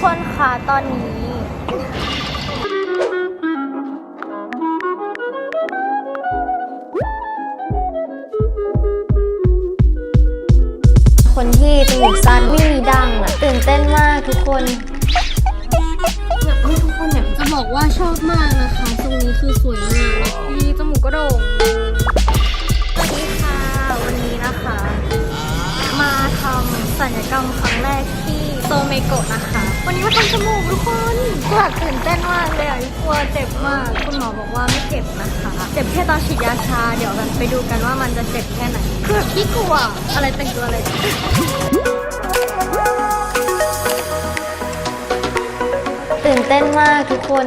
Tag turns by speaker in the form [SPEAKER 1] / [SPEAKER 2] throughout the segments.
[SPEAKER 1] คนคะตอนนี้ คนที่จมูกสั้นไม่มีดังอะตื่นเต้นมากทุกคน
[SPEAKER 2] อยากให้ทุกคนเนี่ยจะบอกว่าชอบมากนะคะทรงนี้คือสวยมากแล้วมีจมูกก็โด่ง
[SPEAKER 1] สวัสดีค่ะ วันนี้นะคะ มาทำสัญญกรรมครั้งแรกที่โซเมโกะนะคะ วันนี้มาทำจมูกทุกคนแบบตื่นเต้นมากเลยอะกลัวเจ็บมาก คุณหมอบอกว่าไม่เจ็บนะคะ เจ็บแค่ตอนฉีดยาชา เดี๋ยวแบบไปดูกันว่ามันจะเจ็บแค่ไหน คือแบบพี่กลัว อะไรแต่งตัวอะไรตื่นเต้นมากทุกคน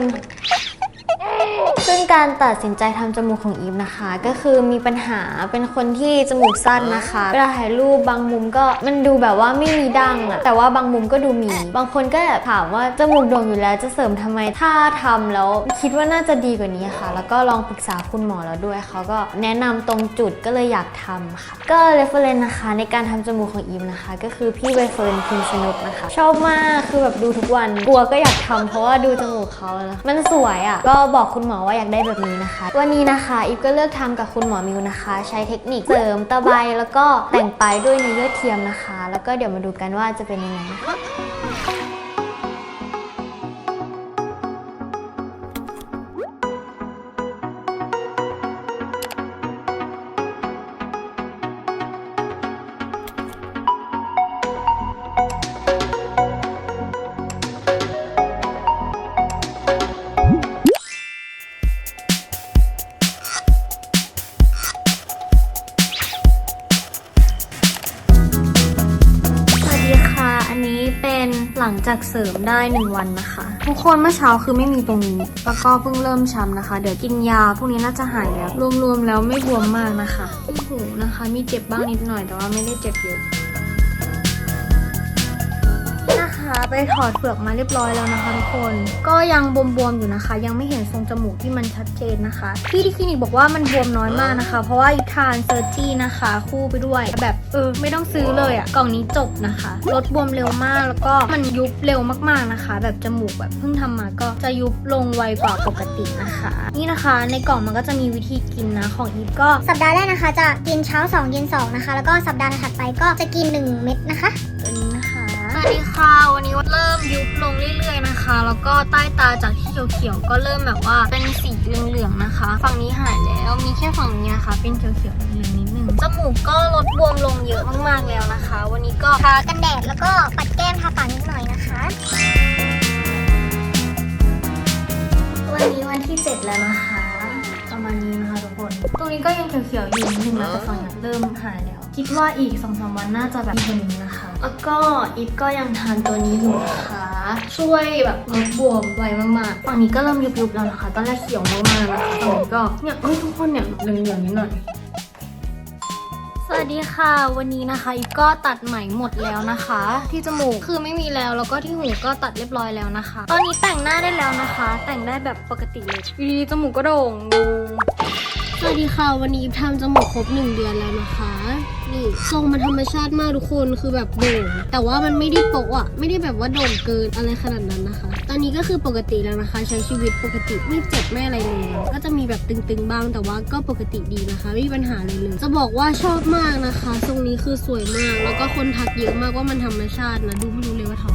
[SPEAKER 1] ซึ่งการตัดสินใจทำจมูกของอีฟนะคะ ก็คือมีปัญหาเป็นคนที่จมูกสั้นนะคะเวลาถ่ายรูปบางมุมก็มันดูแบบว่าไม่มีดังอะแต่ว่าบางมุมก็ดูมี บางคนก็แบบถามว่าจมูกโด่งอยู่แล้วจะเสริมทำไมถ้าทำแล้วคิดว่าน่าจะดีกว่านี้ค่ะ แล้วก็ลองปรึกษาคุณหมอแล้วด้วยเขาก็แนะนำตรงจุดก็เลยอยากทำค่ะก็เรฟเฟรนนะคะในการทำจมูกของอีฟนะคะ ก็คือพี่ใบเฟิร์นพิมพ์สนุกนะคะ ชอบมากคือแบบดูทุกวันกลัวก็อยากทำเพราะว่าดูจมูกเขาแล้วมันสวยอะ่ะก็บอกคุณหมอว่าอยากได้แบบนี้นะคะ วันนี้นะคะอีฟก็เลือกทำกับคุณหมอมิวนะคะ ใช้เทคนิคเสริมตะไบแล้วก็แต่งปลายด้วยเนื้อเยื่อเทียมนะคะ แล้วก็เดี๋ยวมาดูกันว่าจะเป็นยังไงนะคะ หลังจากเสริมได้ 1 วันนะคะ ทุกคนเมื่อเช้าคือไม่มีตรงนี้ แล้วก็เพิ่งเริ่มช้ำนะคะ เดี๋ยวกินยาพวกนี้น่าจะหายแล้ว รวมๆแล้วไม่บวมมากนะคะหูนะคะ มีเจ็บบ้างนิดหน่อยแต่ว่าไม่ได้เจ็บเยอะ ไปถอดเปลือกมาเรียบร้อยแล้วนะคะทุกคน ก็ยังบวมๆอยู่นะคะ ยังไม่เห็นทรงจมูกที่มันชัดเจนนะคะ พี่ที่คลินิกบอกว่ามันบวมน้อยมากนะคะ เพราะว่าทานเซอร์จี้นะคะ คู่ไปด้วยแบบเออไม่ต้องซื้อเลยอะ่ะกล่องนี้จบนะคะลดบวมเร็วมากแล้วก็มันยุบเร็วมากๆนะคะ แบบจมูกแบบเพิ่งทำมาก็จะยุบลงไวกว่าปกตินะคะ นี่นะคะในกล่องมันก็จะมีวิธีกินนะของอีฟก็
[SPEAKER 3] สัปดาห์แรกนะคะ จะกินเช้า 2 เย็น 2 นะคะ แล้วก็สัปดาห์ถัดไปก็จะกิน 1 เม็ดนะคะ
[SPEAKER 1] ตัวนี้นะคะ วัสดีค่ะ วันนี้เริ่มยุบลงเรื่อยๆนะคะ แล้วก็ใต้ตาจากที่เขียวๆก็เริ่มแบบว่าเป็นสีเหลืองๆนะคะ ฝั่งนี้หายแล้วมีแค่ฝั่งนี้นะคะ เป็นเขียวๆเหลืองนิดนึงจมูกก็ลดบวมลงเยอะมากๆแล้วนะคะ วันนี้ก็
[SPEAKER 3] ทากันแดดแล้วก็ปัดแก้มทาปากนิดหน่อยนะคะ
[SPEAKER 1] วันนี้วันที่ 7 แล้วนะคะ ประมาณนี้นะคะทุกคน ตรงนี้ก็ยังเขียวๆอยู่นิดนึงนะแต่ฝั่งนี้เริ่มหายแล้ว คิดว่าอีก2อสวันน่าจะแบบดีกว่านี้นะคะ แล้วก็อีฟก็ยังทานตัวนี้อยู่นะคะ ช่วยแบบลดบวมไวมากๆฝั่งนี้ก็เริ่มยุบๆแล้วนะคะ ตอนแรกเขียวมากๆนะคะฝั่งนี้ก็เนี่ยเอ้ยทุกคนเนี่ยเหลืองๆนิดหน่อยสวัสดีค่ะ วันนี้นะคะอีฟก็ตัดไหมหมดแล้วนะคะ ที่จมูกคือไม่มีแล้วแล้วก็ที่หูก็ตัดเรียบร้อยแล้วนะคะ ตอนนี้แต่งหน้าได้แล้วนะคะ แต่งได้แบบปกติเลยอยู่ดีๆจมูกก็โด่งงง
[SPEAKER 2] สวัสดีค่ะ วันนี้ทำจมูกครบหนึ่งเดือนแล้วนะคะ นี่ทรงมันธรรมชาติมากทุกคนคือแบบโด่งแต่ว่ามันไม่ได้โปะอะไม่ได้แบบว่าโด่งเกินอะไรขนาดนั้นนะคะ ตอนนี้ก็คือปกติแล้วนะคะ ใช้ชีวิตปกติไม่เจ็บไม่อะไรเลยก็จะมีแบบตึงๆบ้างแต่ว่าก็ปกติดีนะคะ ไม่มีปัญหาเลยเลยจะบอกว่าชอบมากนะคะ ทรงนี้คือสวยมาก แล้วก็คนทักเยอะมากว่ามันธรรมชาตินะดูไม่รู้เลยว่าทำ